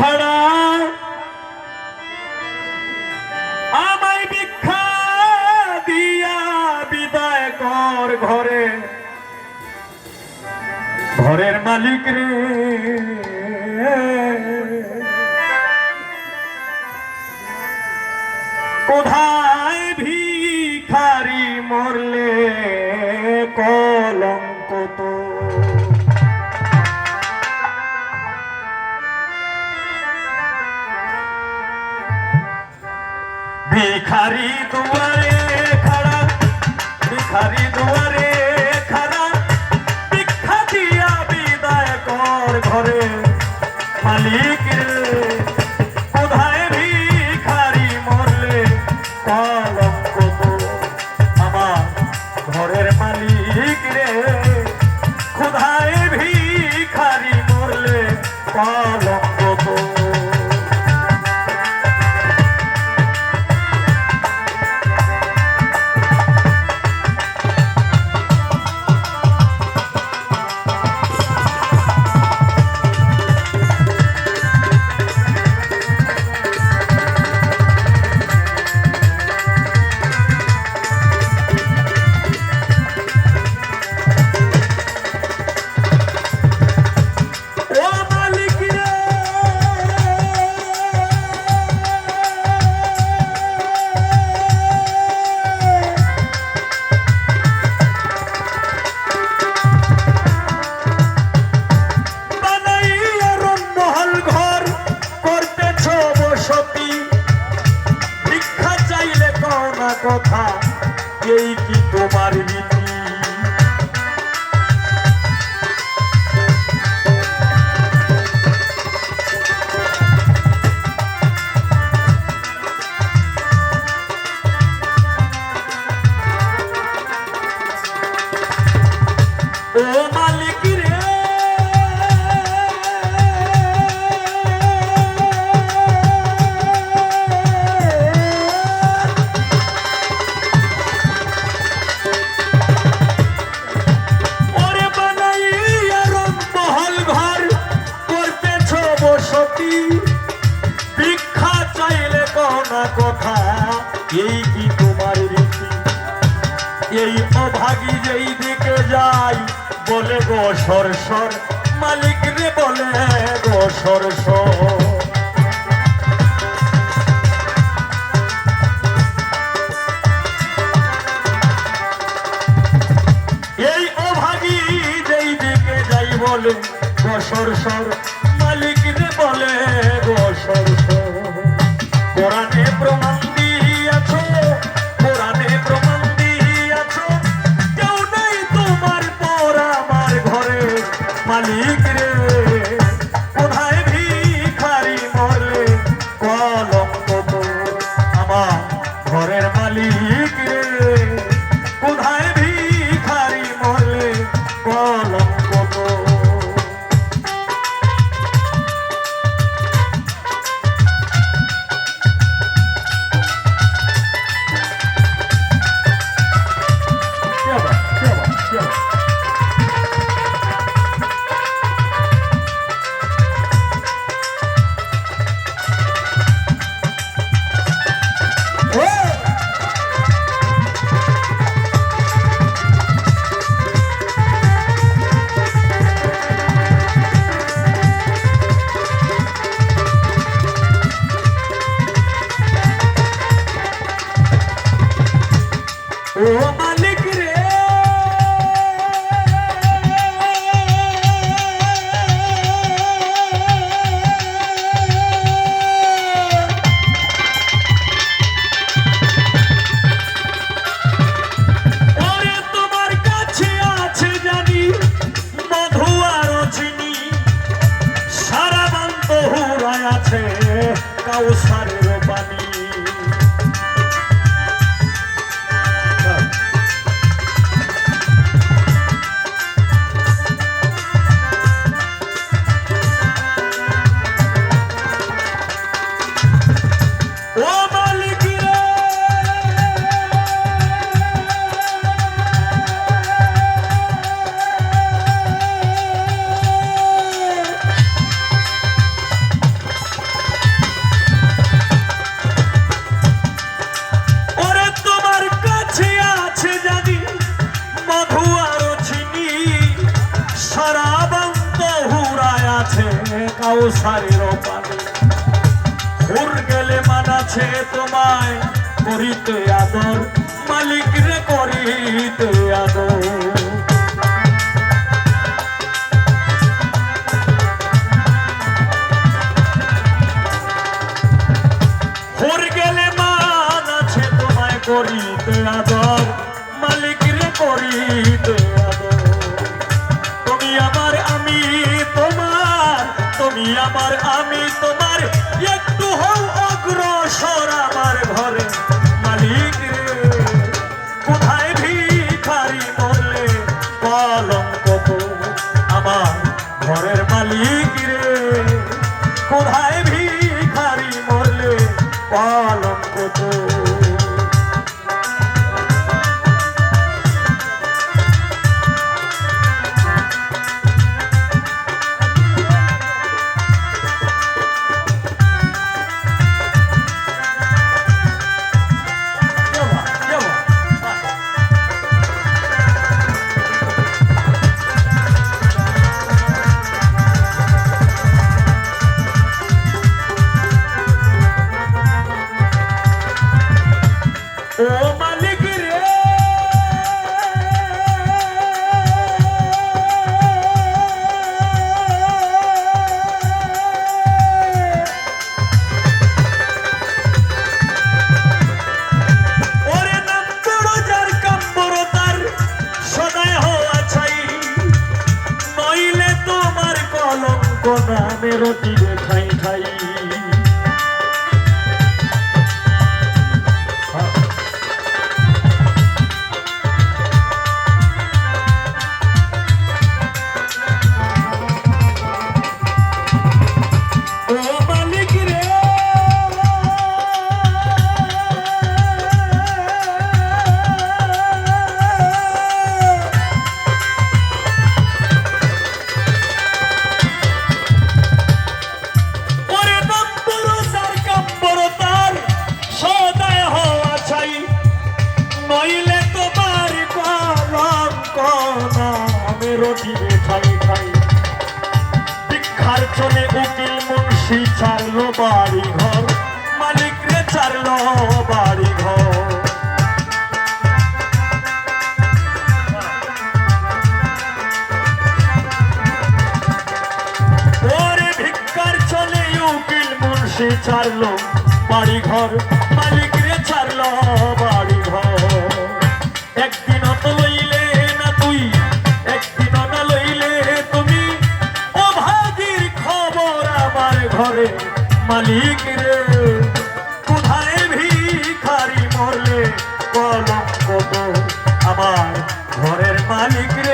খাড়া আমায় ভিক্ষা দিয়া বিদায় কর ঘরে। ঘরের মালিক রে। কোথায় ভিখারি মরলে? ভিখারি দুয়ারে খাড়া, ভিখারি দুয়ারে খাড়া, ভিক্ষা দিয়া বিদায় কর ঘরে। মালিক রে কোথায় ভিখারি মরলে কলঙ্ক এই কথা, এই কি তোমার রীতি? এই অভাগী যেই দিকে যাই, বলে গো সর সর। মালিক রে বলে গো সর সর। প্রমাণ দিয়াছো। কাউসারের কাউসারের পানি। হুর গেলে মানাছে তোমায়, করিতে আদর, মালিক রে করিতে আদর। হুর গেলে মান আছে তোমায়, করিতে আদর, মালিক রে করিতে আদর আমার আমি তোমার একটু হও অগ্রসর আমার ঘরে। কলঙ্ক নামের তীরে ঠাই ঠাই। ছাড়লো বাড়ি ঘর মালিক রে চারলো বাড়ি ঘর। চারলো বাড়ি ঘর মালিক রে ছাড়লো মালিক রে। কোথায় ভিখারি মরলে? কলম কত আমার ঘরের মালিক রে।